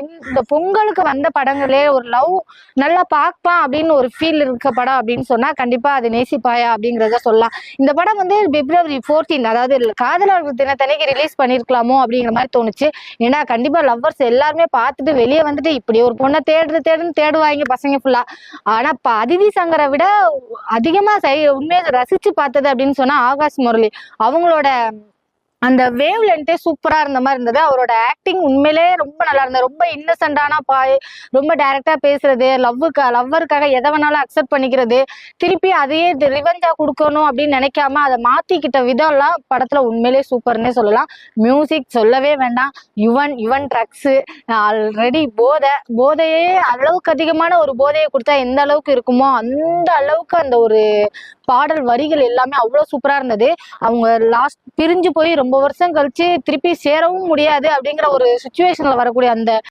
இந்த பொங்கலுக்கு வந்த படங்களே ஒரு லவ் நல்லா பார்க்கலாம் அப்படின்னு ஒரு ஃபீல் இருக்க படம் அப்படின்னு சொன்னா கண்டிப்பா அது நேசிப்பாயா அப்படிங்கிறத சொல்லலாம். இந்த படம் வந்து பிப்ரவரி 14 அதாவது காதலர்கள் தினத்தனைக்கு ரிலீஸ் பண்ணிருக்கலாமோ அப்படிங்கிற மாதிரி தோணுச்சு. ஏன்னா கண்டிப்பா லவ்வர்ஸ் எல்லாருமே பார்த்துட்டு வெளியே வந்துட்டு இப்படி ஒரு பொண்ணை தேடுறது தேடுன்னு தேடுவாங்க பசங்க ஃபுல்லா ஆனா இப்ப அதிதி சங்கரை விட அதிகமா சை உண்மையை ரசிச்சு பார்த்தது அப்படின்னு சொன்னா ஆகாஷ் முரளி. அவங்களோட அந்த வேவ் லென்த்தே சூப்பரா இருந்த மாதிரி இருந்தது. அவரோட ஆக்டிங் உண்மையிலே ரொம்ப நல்லா இருந்தது. ரொம்ப இன்னசென்டான பாய் ரொம்ப டைரக்டா பேசுறது லவ்வுக்கு லவ்வருக்காக எதை வேணாலும் அக்செப்ட் பண்ணிக்கிறது திருப்பி அதையே ரிவெஞ்சா கொடுக்கணும் அப்படின்னு நினைக்காம அதை மாத்திக்கிட்ட விதம்லாம் படத்துல உண்மையிலே சூப்பர்னே சொல்லலாம். மியூசிக் சொல்லவே வேண்டாம். யுவன் யுவன் ட்ரக்ஸு ஆல்ரெடி போதை போதையே அளவுக்கு அதிகமான ஒரு போதையை கொடுத்தா எந்த அளவுக்கு இருக்குமோ அந்த அளவுக்கு அந்த ஒரு பாடல் வரிகள் எல்லாமே அவ்வளோ சூப்பரா இருந்தது. அவங்க லாஸ்ட் பிரிஞ்சு போய் ரொம்ப வருஷம் கழிச்சு திருப்பி சேரவும் முடியாது அப்படிங்கிற ஒரு சுச்சுவேஷன்ல வரக்கூடிய அந்த